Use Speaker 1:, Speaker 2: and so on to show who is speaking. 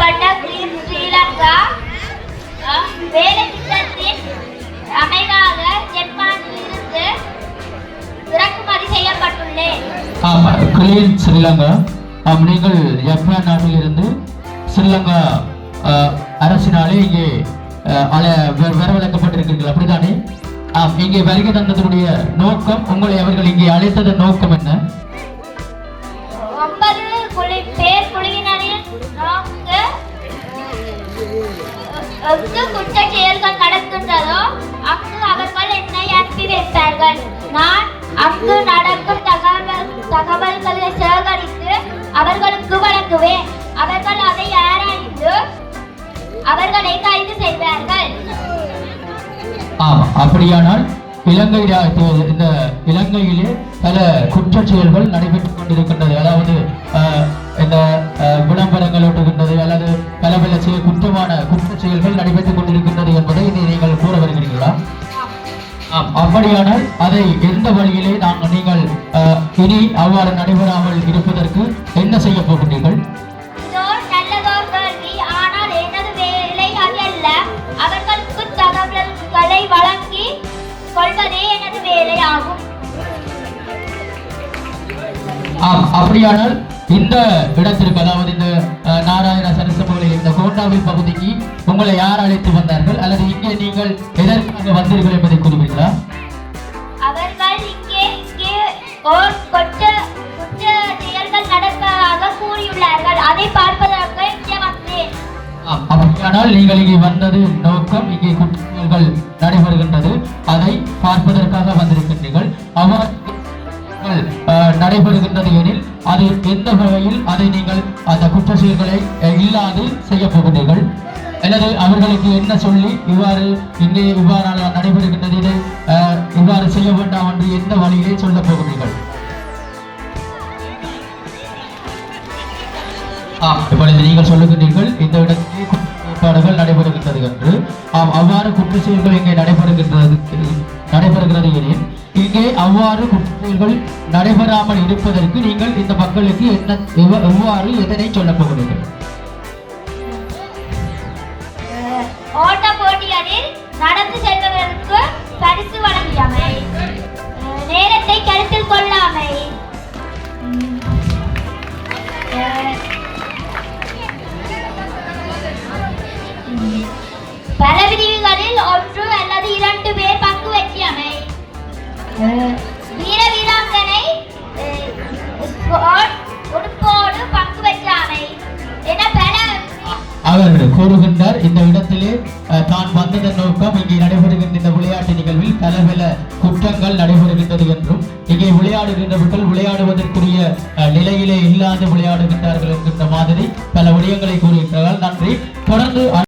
Speaker 1: பட்ட ஸ்ரீலங்கா வேலை திட்டத்தின் அமைவாக இறக்குமதி செய்யப்பட்டுள்ளேன்
Speaker 2: கிளீன் ஸ்ரீலங்கா. ஆம் நீங்கள் ஜப்பான் நாட்டிலிருந்து ஸ்ரீலங்கா அரசினாலே இங்கே வரவழைக்கப்பட்டிருக்கிறீர்கள். அப்படித்தானே? ஆம் இங்கே வருகை தந்ததனுடைய நோக்கம் உங்களை அவர்கள் இங்கே அழைத்ததன் நோக்கம் என்ன?
Speaker 1: எங்கு குற்ற செயல்கள் நடக்கின்றதோ அங்கு அவர்கள் என்னை அனுப்பி வைப்பார்கள் நான் அங்கு நடக்கும் தகவல் தகவல்களை சேகரித்து அவர்களுக்கு வழங்குவேன். அவர்கள் அதை ஆராய்ந்து அவர்களை கைது செய்வார்கள்.
Speaker 2: ஆமா அப்படியானால் இலங்கையில இந்த இலங்கையிலே பல குற்ற செயல்கள் நடைபெற்றுக் கொண்டிருக்கின்றது. அதாவது இந்த விளம்பரங்களோடு குற்றமான குற்றச் செயல்கள் நடைபெற்றுக் கொண்டிருக்கின்றது என்பதை நீங்கள் கூற வருகிறீர்களா அப்படியானால் அதை எந்த வழியிலே நாங்கள் நீங்கள் இனி அவ்வாறு நடைபெறாமல் இருப்பதற்கு என்ன செய்ய போகின்றீர்கள்?
Speaker 1: அவர்களுக்கு தகவல்களை வழங்கி கொள்வதே எனது வேலையாகும்.
Speaker 2: அப்படியானால் இந்த இடத்திற்கு அதாவது இந்த நாராயண சரசபோலில் இந்த கோண்டாவில் பகுதிக்கு உங்களை யார் அழைத்து வந்தார்கள்? அல்லது இங்கே நீங்கள் எதற்காக வந்தீர்கள் என்பதை கூறுவீர்களா?
Speaker 1: அவர்கள் இங்கே இங்கே ஓர் கொற்ற குற்ற செயல்கள் நடப்பதாக கூறியுள்ளார்கள். அதை பார்ப்பதற்கு இங்கே வந்தேன்.
Speaker 2: ஆம், அப்படியானால் நீங்கள் இங்கே வந்தது நோக்கம் இங்கே குற்றங்கள் நடைபெறுகின்றது. அதை பார்ப்பதற்காக வந்திருக்கின்றீர்கள். அவர் நடைபெறுகின்றது எனில் அது எந்த வகையில் அதை நீங்கள் அந்த குற்ற செயல்களை இல்லாது செய்ய போகிறீர்கள் அல்லது அவர்களுக்கு என்ன சொல்லி இவ்வாறு இங்கே இவ்வாறான நடைபெறுகின்றது? இதை இவ்வாறு செய்ய வேண்டாம் என்று எந்த வழியிலே சொல்ல போகிறீர்கள் ஆம் இப்பொழுது நீங்கள் சொல்லுகின்றீர்கள் இந்த இடத்திலே குற்றச்சாட்டுகள் நடைபெறுகின்றது என்று. ஆம் அவ்வாறு குற்ற செயல்கள் இங்கே நடைபெறுகின்றது நடைபெறுகிறது எனில் இங்கே அவ்வாறு குற்றங்கள் நடைபெறாமல் இருப்பதற்கு நீங்கள் இந்த மக்களுக்கு என்ன எவ்வாறு எதனை சொல்ல போகிறீர்கள்?
Speaker 1: ஓட்ட போட்டிகளில் நடந்து செல்பவர்களுக்கு பரிசு வழங்கியமை நேரத்தை கருத்தில் கொள்ளாமை. பல பிரிவுகளில் ஒன்று அல்லது இரண்டு பேர் பங்கு வெற்றியமை வீர வீராங்கனை உடுப்போடு பங்கு பெற்றாமை என பல
Speaker 2: அவர் கூறுகின்றார் இந்த இடத்திலே தான் வந்ததன் நோக்கம் இங்கே நடைபெறுகின்ற இந்த விளையாட்டு நிகழ்வில் பல பல குற்றங்கள் நடைபெறுகின்றது என்றும் இங்கே விளையாடுகின்றவர்கள் விளையாடுவதற்குரிய நிலையிலே இல்லாது விளையாடுகின்றார்கள் என்கின்ற மாதிரி பல விடயங்களை கூறுகின்றார்கள். நன்றி. தொடர்ந்து